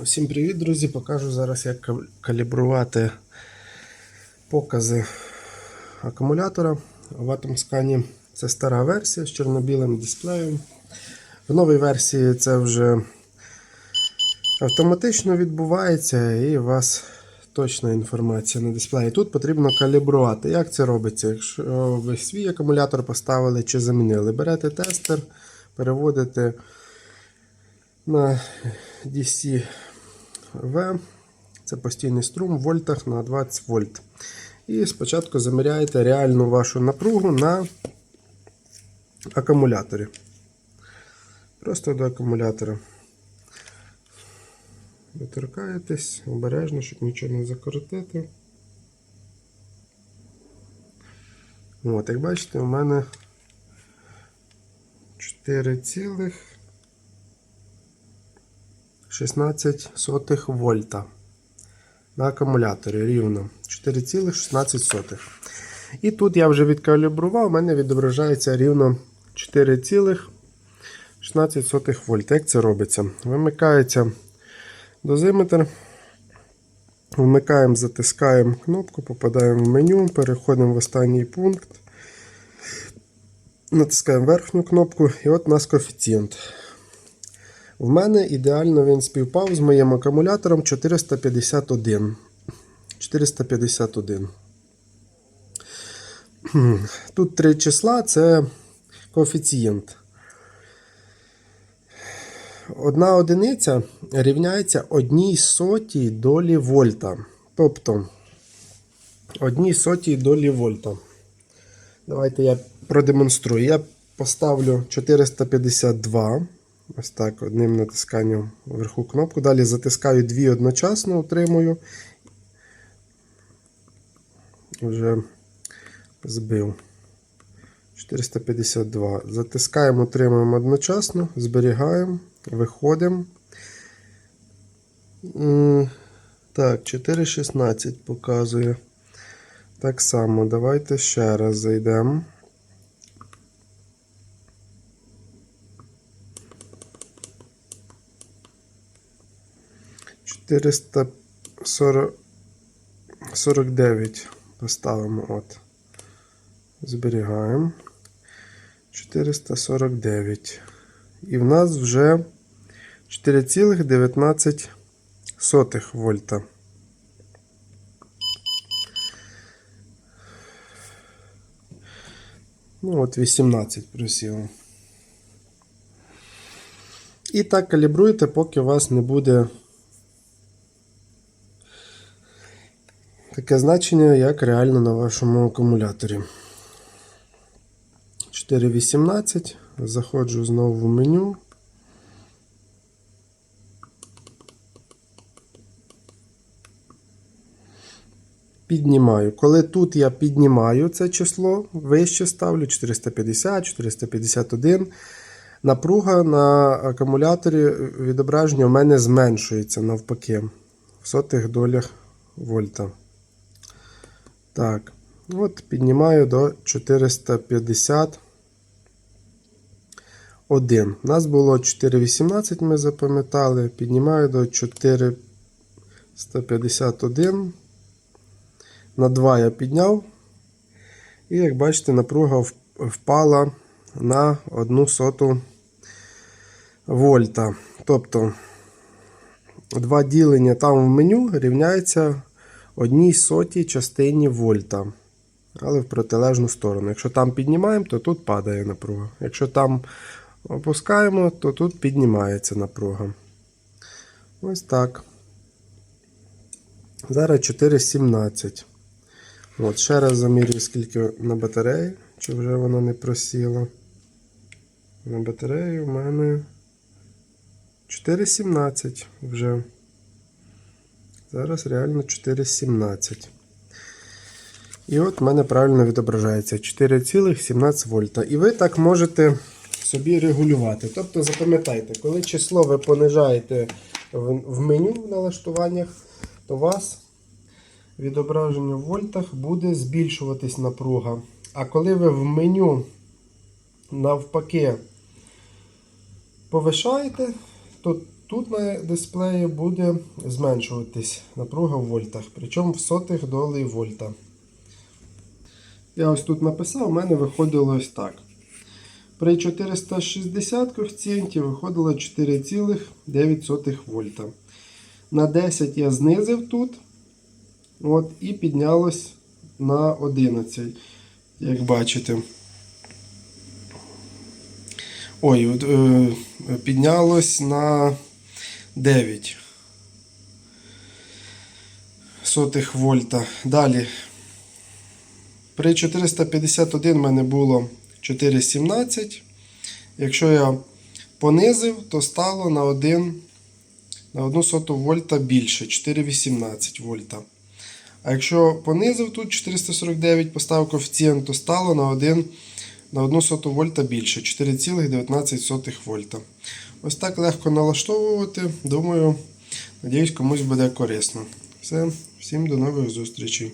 Всім привіт, друзі! Покажу зараз, як калібрувати покази акумулятора в Atomscan. Це стара версія з чорно-білим дисплеєм. В новій версії це вже автоматично відбувається і у вас точна інформація на дисплеї. Тут потрібно калібрувати. Як це робиться? Якщо ви свій акумулятор поставили чи замінили, берете тестер, переводите на DC V, це постійний струм в вольтах на 20 вольт. І спочатку заміряєте реальну вашу напругу на акумуляторі. Просто до акумулятора. Доторкаєтесь обережно, щоб нічого не закоротити. От, як бачите, у мене 4 цілих 16 сотих вольта на акумуляторі рівно 4,16. І тут я вже відкалібрував, у мене відображається рівно 4,16 вольта. Як це робиться? Вимикається дозиметр. Вмикаємо, затискаємо кнопку, попадаємо в меню, переходимо в останній пункт. Натискаємо верхню кнопку, і от у нас коефіцієнт. В мене ідеально він співпав з моїм акумулятором 451. 451. Тут три числа це коефіцієнт. Одна одиниця рівняється одній сотій долі вольта. Тобто одній сотій долі вольта. Давайте я продемонструю. Я поставлю 452. Ось так, одним натисканням вверху кнопку. Далі затискаю дві одночасно, утримую. Вже збив. 452. Затискаємо, утримуємо одночасно, зберігаємо, виходимо. Так, 4,16 показує. Так само, давайте ще раз зайдемо. 449 поставимо от. Зберігаємо. 449. І в нас вже 4,19 вольта. Ну, от 18 просіло. І так калібруйте, поки у вас не буде таке значення, як реально на вашому акумуляторі. 4.18. Заходжу знову в меню. Піднімаю. Коли тут я піднімаю це число, вище ставлю 450, 451. Напруга на акумуляторі відображення у мене зменшується навпаки в сотих долях вольта. Так, от піднімаю до 451. У нас було 4,18, ми запам'ятали. Піднімаю до 451. На 2 я підняв. І як бачите, напруга впала на 1 соту вольта. Тобто, два ділення там в меню рівняється одній сотій частині вольта. Але в протилежну сторону. Якщо там піднімаємо, то тут падає напруга. Якщо там опускаємо, то тут піднімається напруга. Ось так. Зараз 4,17. От, ще раз замірюю, скільки на батареї, чи вже вона не просіла. На батареї у мене 4,17 вже. Зараз реально 4,17. І от в мене правильно відображається 4,17 вольта. І ви так можете собі регулювати. Тобто, запам'ятайте, коли число ви понижаєте в меню в налаштуваннях, то у вас відображення в вольтах буде збільшуватись напруга. А коли ви в меню навпаки повишаєте, то тут на дисплеї буде зменшуватись напруга в вольтах, причому в сотих долей вольта. Я ось тут написав, у мене виходило ось так. При 460 коефіцієнті виходило 4,9 вольта. На 10 я знизив тут. От, і піднялось на 11, як бачите. Ой, е, піднялось на 9 сотих вольта. Далі. При 451 в мене було 4,17. Якщо я понизив, то стало на 1 на 1 соту вольта більше 4,18 вольта. А якщо понизив тут 449, поставив коефіцієнт, то стало на 1 на 1 соту вольта більше 4,19 вольта. Ось так легко налаштовувати. Думаю, надіюсь, комусь буде корисно. Все, всім до нових зустрічей.